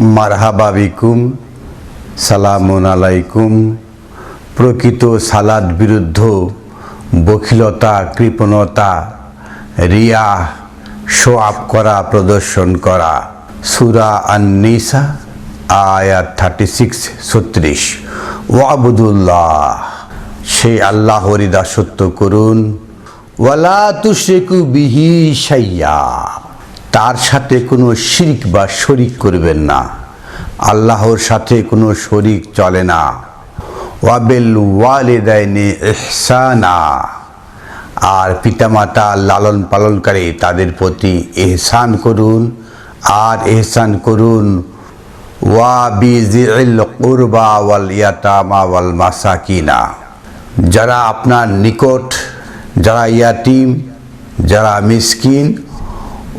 মারহাবা বিকুম, সালামুন আলাইকুম। প্রকৃত সালাদ বিরুদ্ধ বখিলতা, কৃপণতা রিয়া শো আপ করা, প্রদর্শন করা। সুরা আন্নিসা, আয়াত থার্টি সিক্স ছত্রিশ। ওয়াবুদুল্লাহ, সেই আল্লাহরই দাসত্ব করুন। ওয়ালা তুশরিকু বিহি সাইয়া তার সাথে কোনো শিরিক বা শরিক করবেন না। আল্লাহর সাথে কোনো শরিক চলে না। ওয়াবেল ওয়ালিদাইনে ইহসানা। আর পিতামাতা লালন পালনকারী তাদের প্রতি এহসান করুন। আর এহসান করুন। ওয়া মাসাকিনা। যারা আপনার নিকট, যারা ইয়াতিম, যারা মিসকিন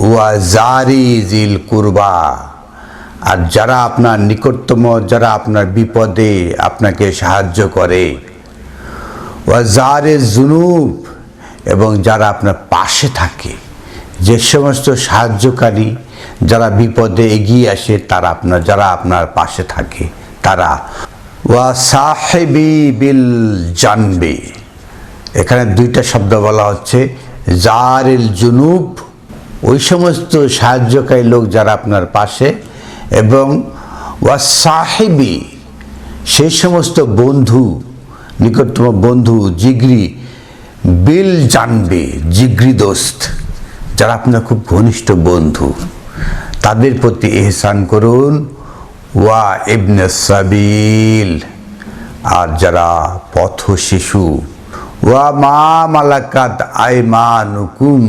ওয়া জারি জিল কুরবা। আর যারা আপনার নিকটতম, যারা আপনার বিপদে আপনাকে সাহায্য করে, ওয়া জারে জুনুব, এবং যারা আপনার পাশে থাকে, যে সমস্ত সাহায্যকারী যারা বিপদে এগিয়ে আসে, তারা আপনার, যারা আপনার পাশে থাকে, তারা ওয়া সাহেবি বিল জানবে। এখানে দুইটা শব্দ বলা হচ্ছে, জারিল জুনুব ওই সমস্ত সাহায্যকারী লোক যারা আপনার পাশে এবং ওয়া সাহেবি সেই সমস্ত বন্ধু, নিকটতম বন্ধু, জিগরি, বিল জানবে, জিগরি দোস্ত, যারা আপনার খুব ঘনিষ্ঠ বন্ধু, তাদের প্রতি এহসান করুন। ওয়া ইবনে সাবিল, আর যারা পথ শিশু ওয়া মা মালাকাত আইমানুকুম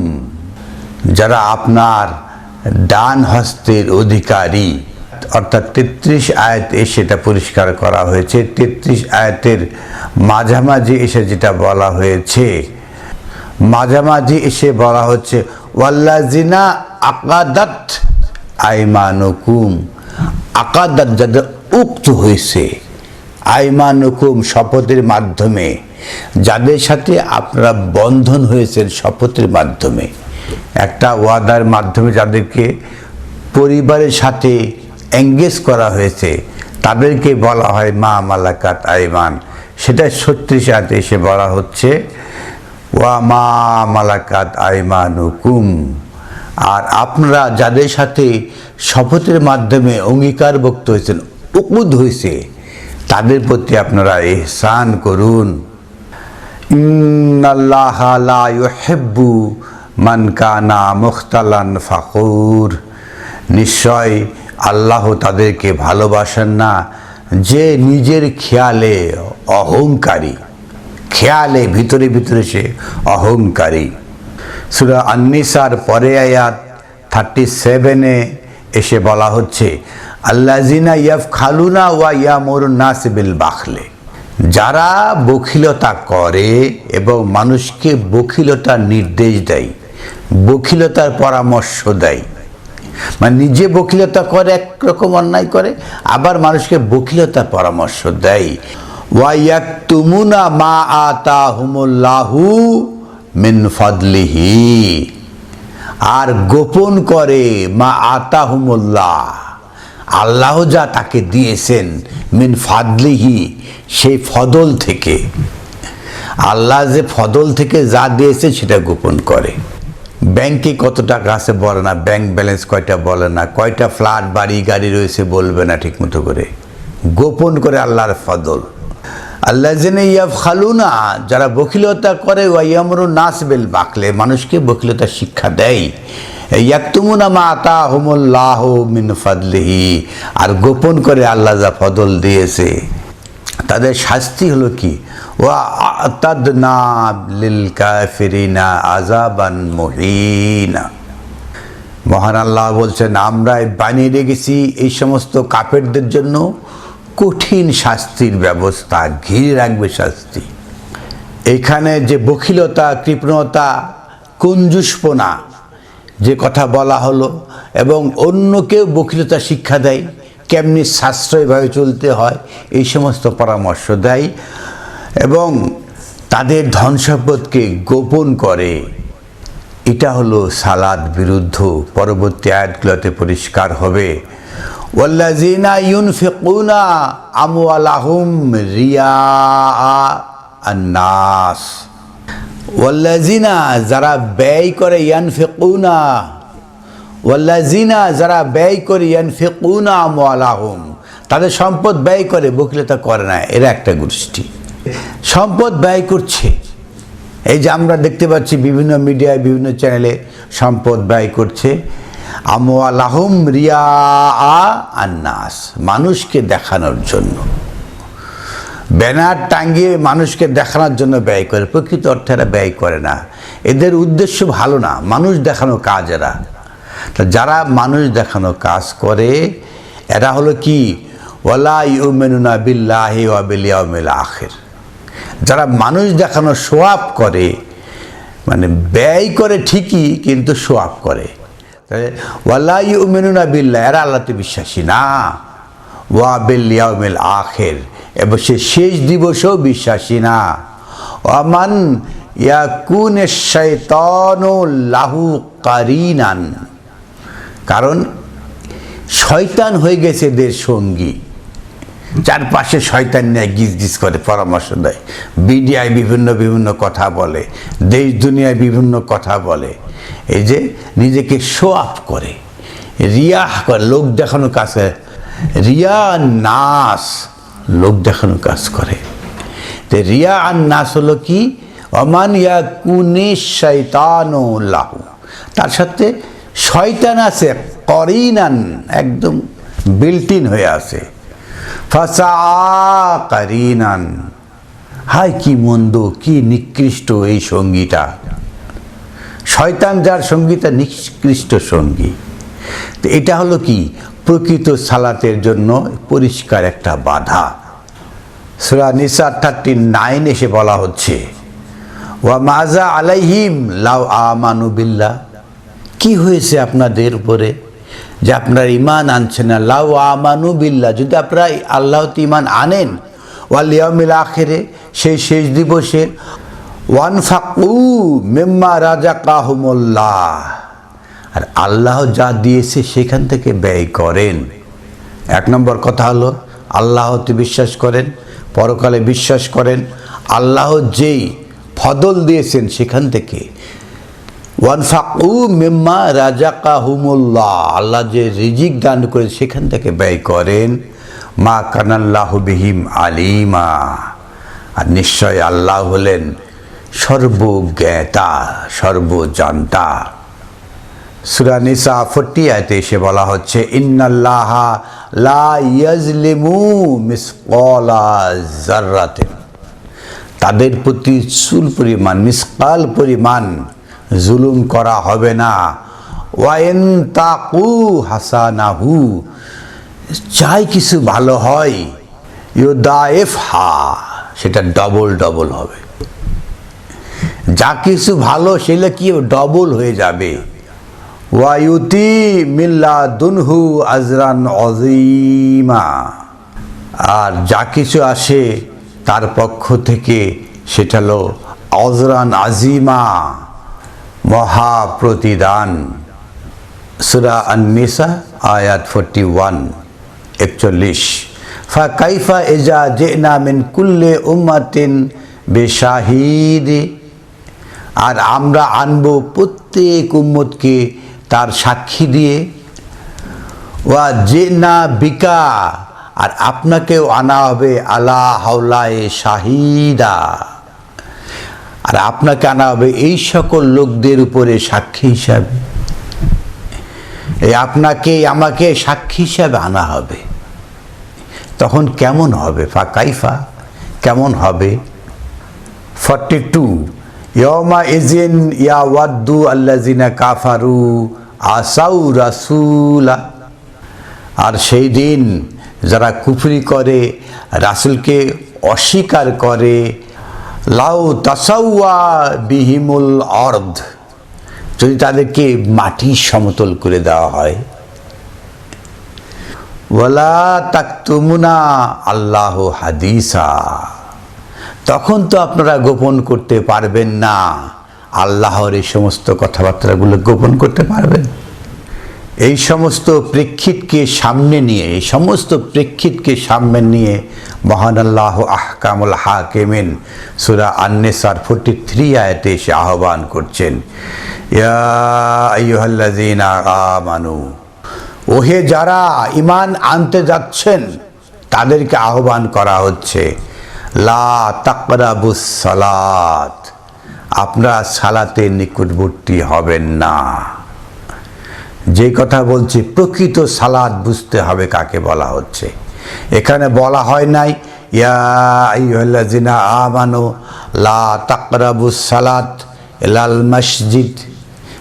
যারা আপনার ডান হস্তের অধিকারী, অর্থাৎ তেত্রিশ আয়াত এসে এটা পরিষ্কার করা হয়েছে। তেত্রিশ আয়াতের মাঝামাঝি এসে যেটা বলা হয়েছে, মাঝামাঝি এসে বলা হচ্ছে ওয়াল্লাজিনা আকাদাত আইমানুকুম। আকাদাত যাদের উক্ত হয়েছে, আইমানুকুম শপথের মাধ্যমে, যাদের সাথে আপনারা বন্ধন হয়েছেন শপথের মাধ্যমে। একটা ওয়াদার মাধ্যমে যাদেরকে পরিবারের সাথে এঙ্গেজ করা হয়েছে, তাদেরকে বলা হয় মা মালাকাত আইমান। সেটা ছত্রিশ আয়াতে এসে বলা হচ্ছে, ওয়া মা মালাকাত আইমান হুকুম আর আপনারা যাদের সাথে শপথের মাধ্যমে অঙ্গীকারভুক্ত হয়েছেন উকুদ হয়েছে, তাদের প্রতি আপনারা এহসান করুন। ইন্নাল্লাহ লা ইউহিব্বু মান কানা মুখতালান ফাকুর নিশ্চয় আল্লাহ তাদেরকে ভালোবাসেন না। যে নিজের খেয়ালে অহংকারী, খেয়ালে ভিতরে ভিতরে সে অহংকারী। সুরা আন্নিসার পরে আয়াত থার্টি সেভেনে এসে বলা হচ্ছে আল্লাজিনা ইয়াফ খালুনা ওয়া ইয়ামুর নাসিবিল বাখলে। যারা বখিলতা করে এবং মানুষকে বখিলতার নির্দেশ দেয় বখিলতার পরামর্শ দেয়। মানে নিজে বকিলতা করে, একরকম অন্যায় করে, আবার মানুষকে বকিলতার পরামর্শ দেয়। ওয়াইয়াক তুমুনা মা আতা হুমুল্লাহু মিন ফদলিহি। আর গোপন করে মা আতা হুমুল্লাহ আল্লাহ যা তাকে দিয়েছেন মিন ফাদলিহি, সেই ফদল থেকে। আল্লাহ যে ফদল থেকে যা দিয়েছে সেটা গোপন করে। ব্যাংকে কত টাকা আছে বলে না, ব্যাংক ব্যালেন্স কয়টা বলে না, কয়টা ফ্ল্যাট, বাড়ি, গাড়ি রয়েছে বলবে না ঠিক মতো করে। গোপন করে আল্লাহর ফদল আল্লাহ জেনে ইয়াফ খালুনা যারা বকিলতা করে ওয়াইয়ামরু নাসবেল বাকলে, মানুষকে বকিলতা শিক্ষা দেয়। ইয়াকতুমুনা মা আতা হুমুল্লাহ মিন ফাদলিহি, আর গোপন করে আল্লাহ যা ফদল দিয়েছে। তাদের শাস্তি হলো কি? ওয়া আযাবান মুহিনা। মহান আল্লাহ বলছেন, আমরা বানিয়ে রেখেছি এই সমস্ত কাফেরদের জন্য কঠিন শাস্তির ব্যবস্থা, ঘিরে রাখবে শাস্তি। এখানে যে বখিলতা, কৃপণতা, কুঞ্জুষ্পনা যে কথা বলা হলো এবং অন্যকেও বখিলতা শিক্ষা দেয় কেমনি সাশ্রয়ভাবে চলতে হয়, এই সমস্ত পরামর্শ দেয় এবং তাদের ধন সম্পদকে গোপন করে। এটা হলো সালাদ বিরুদ্ধ পরবর্তী আয়াতগুলোতে পরিষ্কার হবে। ওয়াল্লাযিনা ইউনফিকুনা আমওয়ালাহুম রিয়া আন্নাস। ওয়াল্লাযিনা যারা ব্যয় করে, ইয়ানফিকুনা ওয়াল্লাযিনা যারা ব্যয় করে ইয়ানফিকুনা আমওয়ালাহুম, তাদের সম্পদ ব্যয় করে বকিলতা করে না, এরা একটা গোষ্ঠী। সম্পদ ব্যয় করছে। এই যে আমরা দেখতে পাচ্ছি বিভিন্ন মিডিয়ায়, বিভিন্ন চ্যানেলে সম্পদ ব্যয় করছে। আমওয়ালাহুম রিয়া আন্নাস, মানুষকে দেখানোর জন্য। ব্যানার টাঙ্গিয়ে মানুষকে দেখানোর জন্য ব্যয় করে, প্রকৃত অর্থে এরা ব্যয় করে না। এদের উদ্দেশ্য ভালো না, মানুষ দেখানো কাজ এরা। তা যারা মানুষ দেখানো কাজ করে, এরা হলো কি? ওয়ালা ইউমেনুনা বিল্লাহি ওয়াবিল ইয়াউমিল আখির। যারা মানুষ দেখানো সোয়াব করে মানে ব্যয় করে ঠিকই, কিন্তু সোয়াব করে। তাহলে ওয়ালা ইউমেনুনা বিল্লাহ, এরা আল্লাহতে বিশ্বাসী না। ওয়া বিল ইয়াউমিল আখির এবং সে শেষ দিবসেও বিশ্বাসী না। ওয়ামান ইয়াকুন শাইতানু লাহু কারিনান। কারণ শয়তান হয়ে গেছে এদের সঙ্গী। চারপাশে শয়তান নিয়ে গিজ করে, পরামর্শ দেয়। মিডিয়ায় বিভিন্ন বিভিন্ন কথা বলে, দেশ দুনিয়ায় বিভিন্ন কথা বলে। এই যে নিজেকে শো আপ করে রিয়া করে, লোক দেখানো কাজ করে। রিয়া নাস, লোক দেখানো কাজ করে। তো রিয়া আর নাস হলো কি? অমান ইয়া কুনে শৈতান লাহু। তার সাথে শয়তান আছে, করিনান, একদম বিল্টিন হয়ে আছে। ফাসা কারিনান। হায় কি মন্দ, কি নিকৃষ্ট এই সঙ্গীটা। শয়তান যার সঙ্গীটা, নিকৃষ্ট সঙ্গী। তো এটা হলো কি? প্রকৃত সালাতের জন্য পরিষ্কার একটা বাধা। সুরা নিসা থার্টি নাইন এসে বলা হচ্ছে, ওয়া মাজা আলাইহিম লাউ আমানু বিল্লাহ। কি হয়েছে আপনাদের উপরে? যে আপনার ইমান আনছেন না? লাউ আমানু বিল্লাহ, যদি আপনারা আল্লাহতে ইমান আনেন ওয়ালিয়ামিল আখেরে, সেই শেষ দিবসে ওয়ান ফাকু মেম্মা রাজা কাহমল্লা আর আল্লাহ যা দিয়েছে সেখান থেকে ব্যয় করেন। এক নম্বর কথা হলো আল্লাহতে বিশ্বাস করেন, পরকালে বিশ্বাস করেন, আল্লাহ যেই ফদল দিয়েছেন সেখান থেকে ওয়ানফাকু মেম্মা রাজাকা হুমুল্লাহ আল্লাহ যে রিজিক দান করে সেখান থেকে ব্যয় করেন। মা কানাল্লাহ বিহিম আলিমা। আর নিশ্চয় আল্লাহ হলেন সর্বজ্ঞাতা, সর্বজান্তা। সুরা নিসা ফোরটি আয়তে এসে বলা হচ্ছে, ইন্নাল্লাহ লা ইয়াজলিমু মিসকালা জাররাতিন তাদের প্রতি চুল পরিমাণ, মিসকাল পরিমাণ জুলুম করা হবে না। ওয়াইন তাকু হাসানাহু। চাই কিছু ভালো হয় ইউদায়েফ হা, সেটা ডবল ডবল হবে। যা কিছু ভালো সেটা কি ডবল হয়ে যাবে? ওয়ায়ুতি মিল্লা দুনহু আজরান অজিমা আর যা কিছু আসে, তার পক্ষ থেকে সেটা হলো অজরান আজিমা। মহা প্রতিদান সুরা আননিসা, আয়াত ফোরটি ওয়ান একচল্লিশ। ফা কাইফা এজা জেনা মিন কুল্লে উম্মাতিন বেশাহিদ। আর আমরা আনব প্রত্যেক উম্মতকে তার সাক্ষী দিয়ে। ওয়া জে না বিকা, আর আপনাকেও আনা হবে আলা হাওলায় শাহিদা। আর আপনাকে আনা হবে এই সকল লোকদের উপরে সাক্ষী হিসাবে। এই আপনাকে, আমাকে সাক্ষী হিসাবে আনা হবে। তখন কেমন হবে? ফা কাইফা? কেমন হবে? Forty two. ইয়মা ইজিন ইয়া ওয়াদ্দু আল্লাজিনা কাফারু আসাউ রাসুলা। আর সেই দিন যারা কুফরি করে, রাসুলকে অস্বীকার করে লাউ তাসাউয়া বিহিমুল অর্ধ। যদি তাদেরকে মাটি সমতল করে দেওয়া হয়। ওয়ালা তাকতুমুনা আল্লাহ হাদিসা। তখন তো আপনারা গোপন করতে পারবেন না। আল্লাহর এই সমস্ত কথাবার্তাগুলো গোপন করতে পারবেন। এই সমস্ত প্রেক্ষিতকে সামনে নিয়ে, এই সমস্ত প্রেক্ষিতকে সামনে নিয়ে মহান আল্লাহ আহকামুল হাকেমিন সুরা আন্নেসার ফোর্টি থ্রি আয়তে এসে আহ্বান করছেন আমানু, ওহে যারা ইমান আনতে যাচ্ছেন, তাদেরকে আহ্বান করা হচ্ছে, লা তাকরাবুস সালাত, আপনারা সালাতে নিকটবর্তী হবেন না। যে কথা বলছি, প্রকৃত সালাদ বুঝতে হবে কাকে বলা হচ্ছে। এখানে বলা হয় নাই, ইয়া আমানু লা তাকরাবুস সালাত লাল মসজিদ।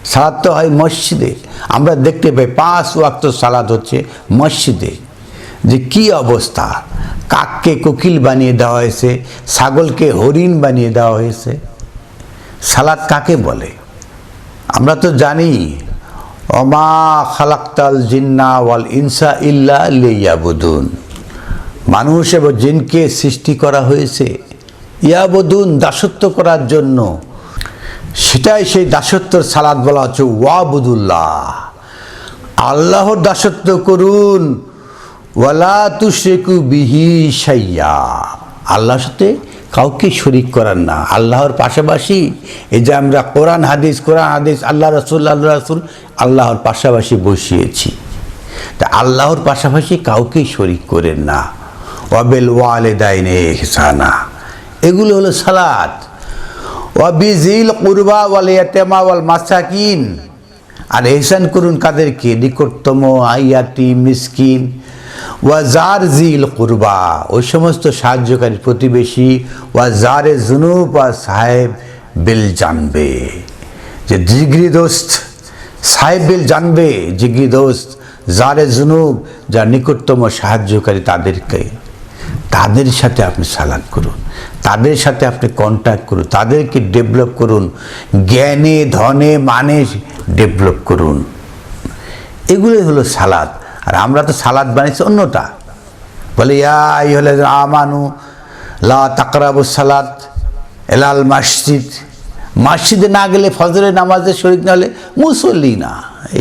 সালাদ তো হয় মসজিদে। আমরা দেখতে পাই, পাঁচ ওয়াক্ত সালাদ হচ্ছে মসজিদে। যে কি অবস্থা? কাককে কোকিল বানিয়ে দেওয়া হয়েছে, ছাগলকে হরিণ বানিয়ে দেওয়া হয়েছে। সালাদ কাকে বলে? আমরা তো জানি অমা খালাক্তাল জিন্না ওয়াল ইনসা ইল্লা লিয়াবুদুন। মানুষ এবং জিনকে সৃষ্টি করা হয়েছে ইয়াবুদুন, দাসত্ব করার জন্য। সেটাই সেই দাসত্বর সালাদ বলা হচ্ছে ওয়াবুদুল্লাহ। আল্লাহর দাসত্ব করুন। ওয়ালা তুশেকু বিহি সাইয়া আল্লাহর সাথে কাউকে শরিক করার না। আল্লাহর পাশাপাশি এই যে আমরা কোরআন, হাদিস কোরআন, হাদিস, আল্লাহ রসুল আল্লাহ রসুল, আল্লাহর পাশাপাশি বসিয়েছি। তা আল্লাহর পাশাপাশি কাউকে শরিক করেন না। ওয়াবেল ওয়ালে দাইনে হেসানা এগুলো হলো সালাদ ওয়াবিজিল কুরবা ওয়াল ইয়াতেমা ওয়াল মাসাকিন। আর এহসান করুন কাদেরকে? নিকটতম আইয়াতি, মিসকিন ওয়াজার জিল কুরবা। ওই সমস্ত সাহায্যকারী প্রতিবেশী ওয়াজারে জুনুব সাহেব বিল জানবে। যে জিগরি দোস্ত, সাহেব বিল জানবে, জিগরি দোস্ত জারে জুনুব যার নিকটতম সাহায্যকারী তাদেরকে। তাদের সাথে আপনি সালাদ করুন। তাদের সাথে আপনি কন্ট্যাক্ট করুন, তাদেরকে ডেভেলপ করুন, জ্ঞানে, ধনে মানে ডেভেলপ করুন। এগুলোই হলো সালাদ। আর আমরা তো সালাদ বানিয়েছি অন্যটা। বলে ইয়াই হলে আমানু লা তাকরাবু সালাদ এলাল মসজিদ। মসজিদে না গেলে ফজরের নামাজের শরীর না হলে মুসল্লি না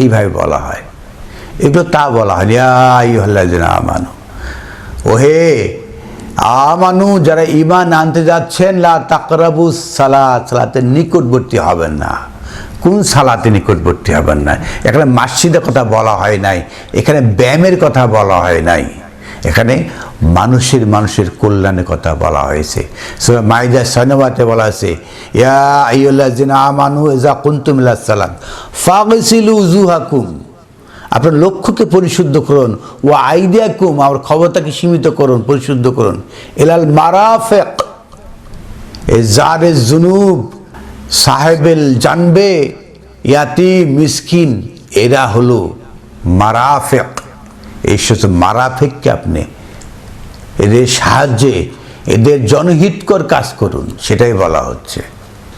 এইভাবে বলা হয়। এগুলো তা বলা হয় ইয়াই হল্লা আমানু, ওহে আমানু যারা ইমান আনতে যাচ্ছেন, লা তাকরাবু সালাত। সালাতের নিকটবর্তী হবেন না। কোন সালাতে নিকটবর্তী হবেন না? এখানে মাসজিদের কথা বলা হয় নাই, এখানে ব্যায়ামের কথা বলা হয় নাই। এখানে মানুষের মানুষের কল্যাণের কথা বলা হয়েছে। সুরা মাইদা সনবাতে বলা হয়েছে ইয়া আইয়ুল্লাহ জিনা আমানু এজা কুন্তুমিল্লা সালাম ফাগসিলু জুহাকুম আপনার লক্ষ্যকে পরিশুদ্ধ করুন। ও আইডিয়া কুম আমার ক্ষমতাকে সীমিত করুন, পরিশুদ্ধ করুন। এলাল মারাফেক, এ জারে জুনুব, সাহেবেল জানবে, ইয়াতি মিসকিন, এরা হলো মারাফেক। এই সমস্ত মারাফেককে আপনি। এদের সাহায্যে, এদের জনহিতকর কাজ করুন, সেটাই বলা হচ্ছে।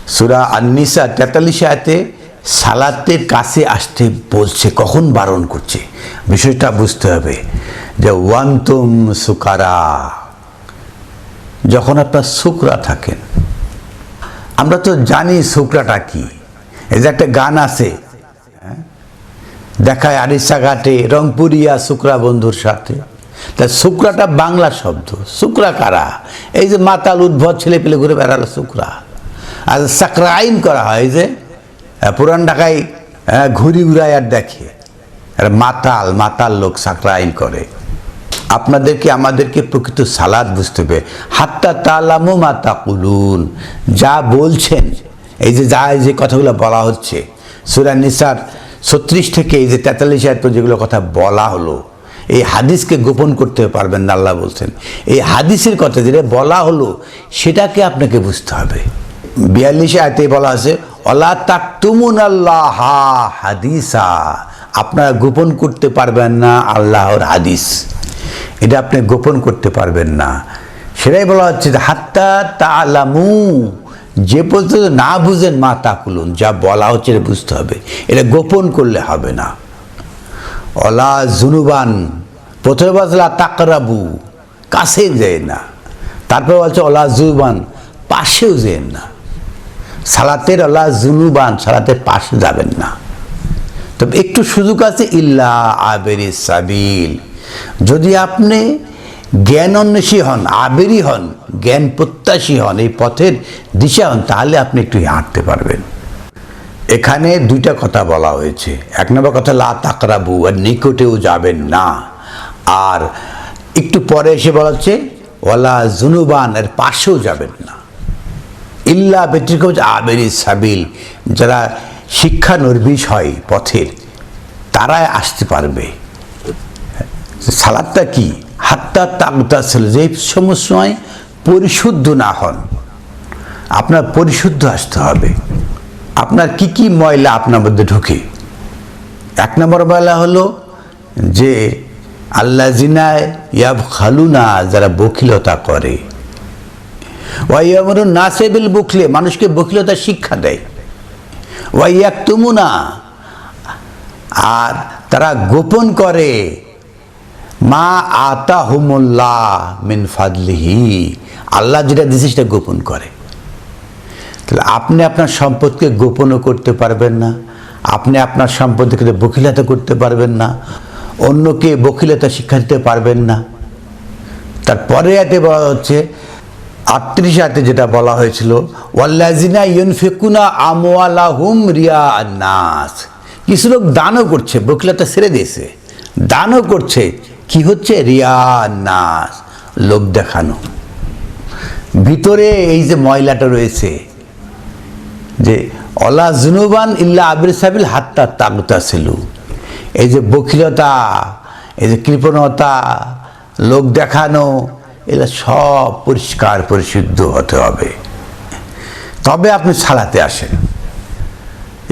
সুরা আন্নিসা তেতাল্লিশ আয়তে সালাতের কাছে আসতে বলছে, কখন বারণ করছে? বিষয়টা বুঝতে হবে যে ওয়ান্তুম সুকারা, যখন আপনার শুকরা থাকেন। আমরা তো জানি শুকরাটা কি। এই যে একটা গান আছে হ্যাঁ? দেখায় আরিসা ঘাটে, রংপুরিয়া শুক্রা বন্ধুর সাথে। তা শুক্রাটা বাংলা শব্দ। শুক্রা কারা? এই যে মাতাল উদ্ভব ছেলে পেলে ঘুরে বেড়ালো শুক্রা। আর সাকরাইন করা হয় যে পুরান ঢাকায় ঘুরি উড়ায় আর দেখে। মাতাল মাতাল লোক সাকরাইন করে। আপনাদেরকে, আমাদেরকে প্রকৃত সালাদ বুঝতে হবে। হাত্তা তালামু মাতা কুলুন যা বলছেন, এই যে যা, এই যে কথাগুলো বলা হচ্ছে, সুরা নিসার ছত্রিশ থেকে এই যে তেতাল্লিশ আয়াত যেগুলো কথা বলা হলো, এই হাদিসকে গোপন করতে পারবেন আল্লাহ বলছেন। এই হাদিসের কথা যেটা বলা হলো, সেটাকে আপনাকে বুঝতে হবে। বিয়াল্লিশে আয়তে বলা আছে অলা তাকতুমুন আল্লাহ হাদিসা। আপনারা গোপন করতে পারবেন না আল্লাহর হাদিস। এটা আপনি গোপন করতে পারবেন না। সেটাই বলা হচ্ছে যে হাত্তা তালামু যে পর্যন্ত না বুঝেন মা তা তাকুলুন, যা বলা হচ্ছে বুঝতে হবে। এটা গোপন করলে হবে না। অলা জুনুবান, প্রথমে বলছিল তাকরাবু কাছে যায় না। তারপর বলছে অলা জুবান পাশেও যেন না। সালাতের অলা জুনুবান, সালাতের পাশে যাবেন না। তবে একটু সুযোগ আছে, ইল্লা আবেরি সাবিল। যদি আপনি জ্ঞান অন্বেষী হন, আবেরি হন, জ্ঞান প্রত্যাশী হন, এই পথের দিশা হন, তাহলে আপনি একটু হাঁটতে পারবেন। এখানে দুইটা কথা বলা হয়েছে। এক নম্বর কথা, লা তাকরাবু, আর নিকটেও যাবেন না। আর একটু পরে এসে বলা হচ্ছে ওলা জুনুবান, এর পাশেও যাবেন না। ইল্লা ব্যতিক্রম আবেরি সাবিল, যারা শিক্ষা নর্বিশ হয় পথের, তারাই আসতে পারবে। সালাদটা কি? হাত্তা ছিল যে সময় পরিশুদ্ধ না হন। আপনার পরিশুদ্ধ আসতে হবে। আপনার কি কি ময়লা আপনার মধ্যে ঢুকে? এক নম্বর ময়লা হলো যে আল্লাহ জিনায় ইয়াব খালুনা যারা বকিলতা করে। ওয়াইয়ামর নাসেবিল বুকলে, মানুষকে বকিলতা শিক্ষা দেয়। ওয়াইয়াক তুমুনা আর তারা গোপন করে, মা আতা হুমুল্লাহ মিন ফাদলিহি, আল্লাহ যেটা দিয়েছে সেটা গোপন করে। তাহলে আপনি আপনার সম্পদকে গোপনও করতে পারবেন না, আপনি আপনার সম্পদকে বকিলতা করতে পারবেন না, অন্যকে বকিলতা শিক্ষা দিতে পারবেন না। তারপরে এতে বলা হচ্ছে আটত্রিশ হাতে যেটা বলা হয়েছিল ওয়াল্লাজিনা ইউনফিকুনা আমওয়ালা হুম রিয়া নাস কিছু লোক দানও করছে, বকিলতা ছেড়ে দিয়েছে। দানও করছে, কি হচ্ছে? রিয়া নাস লোক দেখানো। ভিতরে এই যে ময়লাটা রয়েছে, যে, অলা জুনুবান ইল্লা আবির সাবিল হাত্তা তাগুতা ছিল এই যে বকিলতা, এই যে কৃপণতা লোক দেখানো এগুলো সব পরিষ্কার, পরিশুদ্ধ হতে হবে। তবে আপনি সালাতে আসেন।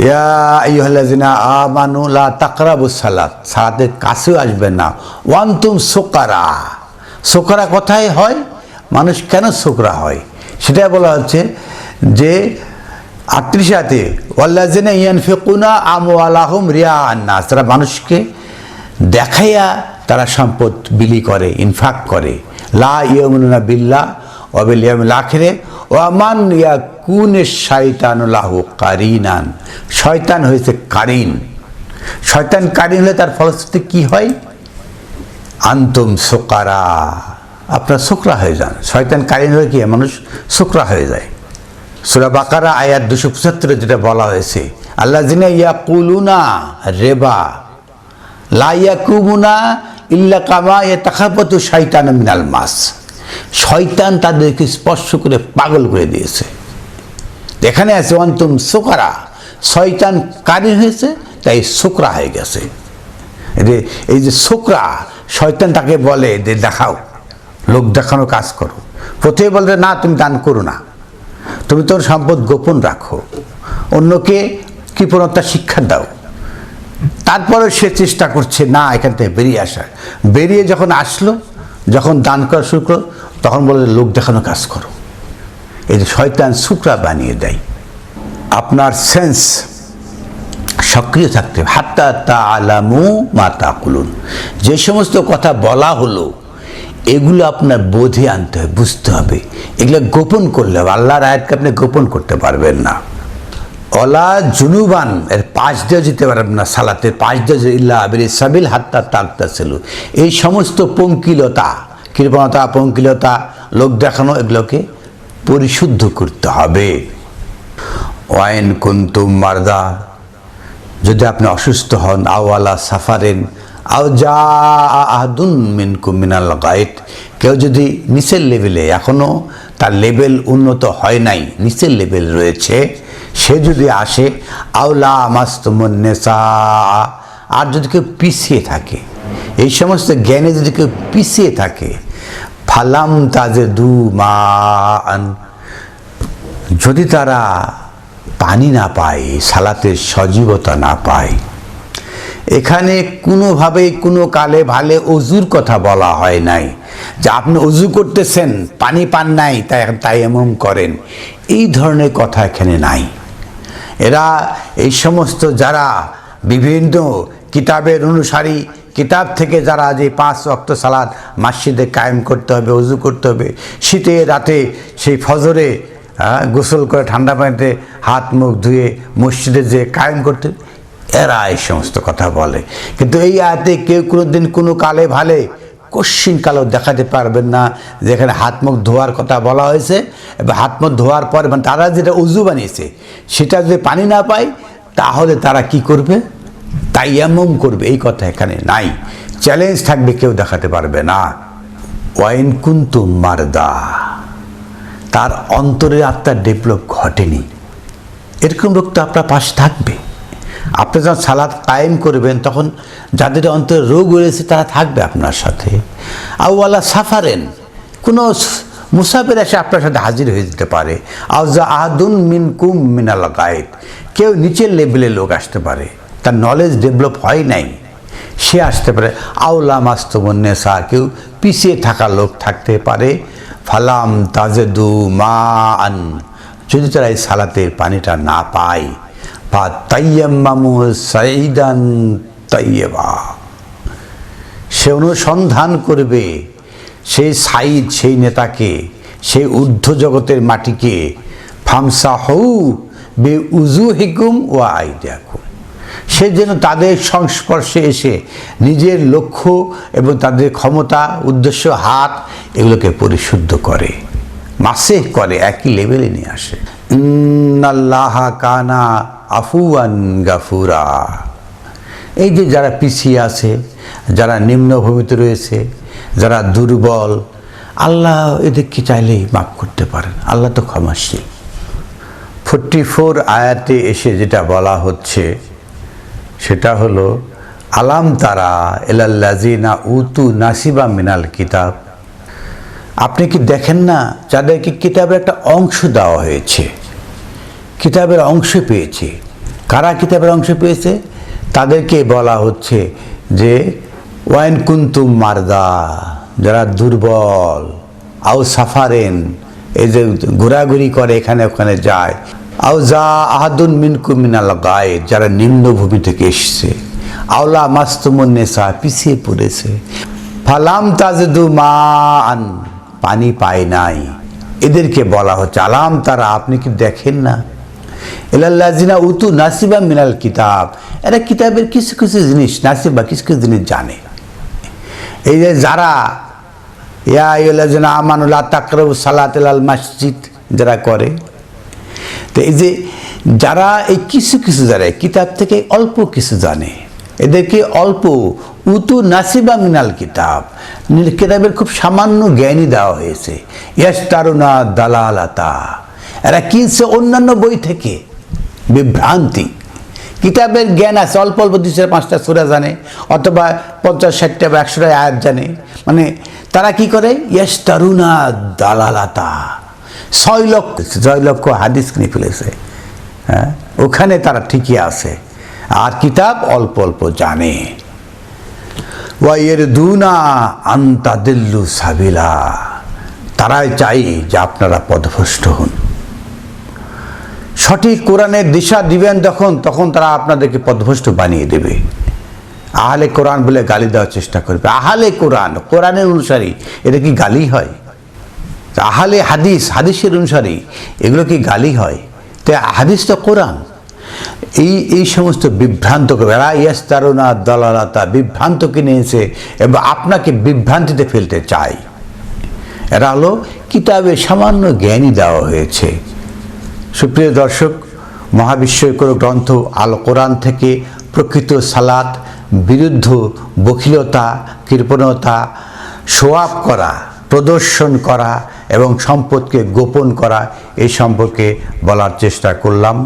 ইয়া আমানু লা তাকরাবু সালাত। সালাতের কাছেও আসবেন না। ওয়ান্তুম সোকারা। সোকরা কোথায় হয়? মানুষ কেন সোকরা হয়? সেটা বলা হচ্ছে যে আটত্রিশাতে ওয়াল্লাজিনা ইয়ান ফেকুনা আমওয়ালাহুম রিয়া আন্নাস। তারা মানুষকে দেখাইয়া তারা সম্পদ বিলি করে, ইনফাক করে। লা ইয়মুনা বিল্লা অবিল ইয়ামিল আখিরে ও আমান ইয়া কুনে শাইতানুল্লাহু কারিনান। শয়তান হয়েছে কারিন। শয়তান কারিন হলে তার ফলশ্রুতি কি হয়? আন্তম সোকারা। আপনার শুকরা হয়ে যান। শয়তান কারিন হয়ে কি মানুষ শুকরা হয়ে যায়। সুরা বাকারা আয়াত দুশো পঁচাত্তরে যেটা বলা হয়েছে আল্লাহ জিনা ইয়া কুলুনা রেবা, লা ইয়াকুমুনা ইল্লা কামা এ তাকাপতু শয়তান মিনাল মাস। শয়তান তাদেরকে স্পর্শ করে পাগল করে দিয়েছে। এখানে আছে অন্তম সোকরা। শয়তান কারি হয়েছে, তাই শুকরা হয়ে গেছে। এই যে শুকরা শয়তান তাকে বলে যে, দেখাও, লোক দেখানো কাজ করো। প্রথমে বলবে না, তুমি দান করো না। তুমি তোর সম্পদ গোপন রাখো। অন্যকে কৃপণতা শিক্ষা দাও। তারপরে সে চেষ্টা করছে, না, এখান থেকে বেরিয়ে আসার। বেরিয়ে যখন আসলো, যখন দান করা শুরু করো তখন বলে লোক দেখানো কাজ করো। এই যে শয়তান শুক্রা বানিয়ে দেয়। আপনার সেন্স সক্রিয় থাকতে হবে। হাত্তা তা আলামু মা তা কুলুন যে সমস্ত কথা বলা হলো, এগুলো আপনার বোধে আনতে হবে, বুঝতে হবে। এগুলো গোপন করলে হবে। আল্লাহর আয়াতকে আপনি গোপন করতে পারবেন না। অলা জুনুবান, এর পাঁচ দিয়ে যেতে পারবেন না সালাতে, পাঁচ দিয়ে ইল্লা আবির সাবিল হাত্তা তাকতা ছিল এই সমস্ত পঙ্কিলতা, কৃপণতা, পঙ্কিলতা, লোক দেখানো এগুলোকে পরিশুদ্ধ করতে হবে। ওয়াইন কুন্তুম মারদা, যদি আপনি অসুস্থ হন আওয়ালা সাফারেন, আও যা আহাদুন মিনকুম মিনাল গায়েত, কেউ যদি নিচের লেভেলে এখনও তার লেভেল উন্নত হয় নাই, নিচের লেভেল রয়েছে সে যদি আসে আওলা মাস্তমন্নেসা আর যদি কেউ পিছিয়ে থাকে, এই সমস্ত জ্ঞানে যদি কেউ পিছিয়ে থাকে, ফালাম তাজে দু মা যদি তারা পানি না পায়, সালাতের সজীবতা না পায়, এখানে কোনোভাবেই কোনো কালে ভালে অজুর কথা বলা হয় নাই। যে আপনি অজু করতেছেন, পানি পান নাই, তাই তাই এমন করেন, এই ধরনের কথা এখানে নাই। এরা এই সমস্ত যারা বিভিন্ন কিতাবের অনুসারী, কিতাব থেকে যারা যে পাঁচ অক্ত সালাদ মাসজিদে কায়েম করতে হবে অজু করতে হবে, শীতে, রাতে সেই ফজরে গোসল করে ঠান্ডা পানিতে হাত, মুখ ধুয়ে মসজিদে যে কায়েম করতে, এরা এই সমস্ত কথা বলে। কিন্তু এই আয়াতে কেউ কোনো দিন কোনো কালে ভালে কশ্চিন কালেও দেখাতে পারবেন না যেখানে হাত মুখ ধোয়ার কথা বলা হয়েছে। এবং হাত মুখ ধোয়ার পর মানে তারা যেটা উজু বানিয়েছে, সেটা যদি পানি না পায়, তাহলে তারা কি করবে? তাইয়ামম করবে, এই কথা এখানে নাই। চ্যালেঞ্জ থাকবে, কেউ দেখাতে পারবে না। ওয়াইন কুন্তুম মারদা। তার অন্তরের আত্মার ডেভেলপ ঘটেনি। এরকম লোক তো আপনার পাশে থাকবে। আপনি যখন সালাদ কায়েম করবেন, তখন যাদের অন্তরে রোগ রয়েছে, তারা থাকবে আপনার সাথে। আউওয়ালা সাফারেন, কোনো মুসাফির এসে আপনার সাথে হাজির হয়ে যেতে পারে। আউজা আহাদুন মিন কুম মিনাল গায়েদ কেউ নিচের লেভেলের লোক আসতে পারে। তার নলেজ ডেভেলপ হয় নাই, সে আসতে পারে। আউলা মাস্তমন্নেসা কেউ পিছিয়ে থাকা লোক থাকতে পারে। ফালাম তাজেদু মা আন যদি তারা এই সালাতের পানিটা না পায় সাইদান তাইয়েবা সে অনুসন্ধান করবে সেই সাইদ সেই নেতাকে, সেই ঊর্ধ্ব জগতের মাটিকে ফামসা হউ বে উজু হিকুম ও আইডিয়াকুম সে যেন তাদের সংস্পর্শে এসে নিজের লক্ষ্য এবং তাদের ক্ষমতা, উদ্দেশ্য, হাত এগুলোকে পরিশুদ্ধ করে মাসে করে, একই লেভেলে নিয়ে আসে। কানা আফুয়ান গাফুরা। এই যে যারা পিছিয়ে আছে, যারা নিম্নভূমিতে রয়েছে, যারা দুর্বল, আল্লাহ এদেরকে চাইলেই মাফ করতে পারেন। আল্লাহ তো ক্ষমাশীল। ফোরটি ফোর আয়াতে এসে যেটা বলা হচ্ছে, সেটা হলো, আলাম তারা এলাল্লাজিনা উতু নাসিবা মিনাল কিতাব। আপনি কি দেখেন না, যাদেরকে কিতাবের একটা অংশ দেওয়া হয়েছে? কিতাবের অংশ পেয়েছে। কারা কিতাবের অংশ পেয়েছে? তাদেরকে বলা হচ্ছে যে, ওয়াইন কুন্তুম মারদা, যারা দুর্বল, আও সাফারেন, এই যে ঘোরাঘুরি করে এখানে ওখানে যায়। আও যা আহাদুন মিনকু মিনাল গায়ে যারা নিম্নভূমি থেকে এসছে। আওলা মাস্তুমন্নেসা পিছিয়ে পড়েছে। ফালাম তাজদু মা আন পানি পায় নাই। এদেরকে বলা হচ্ছে, আলাম তারা, আপনি কি দেখেন না? এলাল্লাজিনা উতু নাসিবা মিনাল কিতাব। এরা কিতাবের কিছু কিছু জিনিস, নাসিবা কিছু কিছু জিনিস জানে। এই যে যারা, ইয়া ইলাজিনা আমানুল্লাহ তাকরবু মসজিদ যারা করে, তো এই যে যারা এই কিছু কিছু জানে কিতাব থেকে অল্প কিছু জানে। এদেরকে অল্প উতু নাসিবা মিনাল কিতাব। কিতাবের খুব সামান্য জ্ঞানই দেওয়া হয়েছে। ইয়াস তারুণা দালালাতা। এরা কিনছে অন্যান্য বই থেকে। বিভ্রান্তি। কিতাবের জ্ঞান আছে, অল্প অল্প চার পাঁচটা সুরা জানে, অথবা পঞ্চাশ ষাটটা বা একশোটা আয়াত জানে। মানে তারা কি করে? ইয়াস তারুণা দালালাতা। ছয় লক্ষ ছয় লক্ষ হাদিস কিনে ফেলেছে। হ্যাঁ? ওখানে তারা ঠিকই আছে। আর কিতাব অল্প অল্প জানে। ওয়াইয়ের দুনা আন্তা দিল্লু সাবিলা। তারাই চাই যে আপনারা পদভ্রষ্ট হন। সঠিক কোরআনের দিশা দিবেন যখন, তখন তারা আপনাদেরকে পদভ্রষ্ট বানিয়ে দেবে। আহলে কোরআন বলে গালি দেওয়ার চেষ্টা করবে। আহলে কোরআন, কোরআনের অনুসারী, এটা কি গালি হয়? আহলে হাদিস, হাদিসের অনুসারী, এগুলো কি গালি হয়? তাই হাদিস তো কোরআন। এই এই সমস্ত বিভ্রান্ত ইয়াস তারুণা দলালতা, বিভ্রান্ত কিনে এসে এবং আপনাকে বিভ্রান্তিতে ফেলতে চায়। এরা হলো কিতাবে সামান্য জ্ঞানই দেওয়া হয়েছে। সুপ্রিয় দর্শক মহাবিশ্বকর গ্রন্থ আল কোরআন থেকে প্রকৃত সালাত, বিরুদ্ধ বখিলতা, কৃপণতা, সোয়াব করা, প্রদর্শন করা এবং সম্পদকে গোপন করা এই সম্পর্কে বলার চেষ্টা করলাম।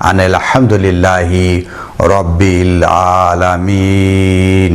আনিল আলহামদুলিল্লাহি রব্বিল আলামিন।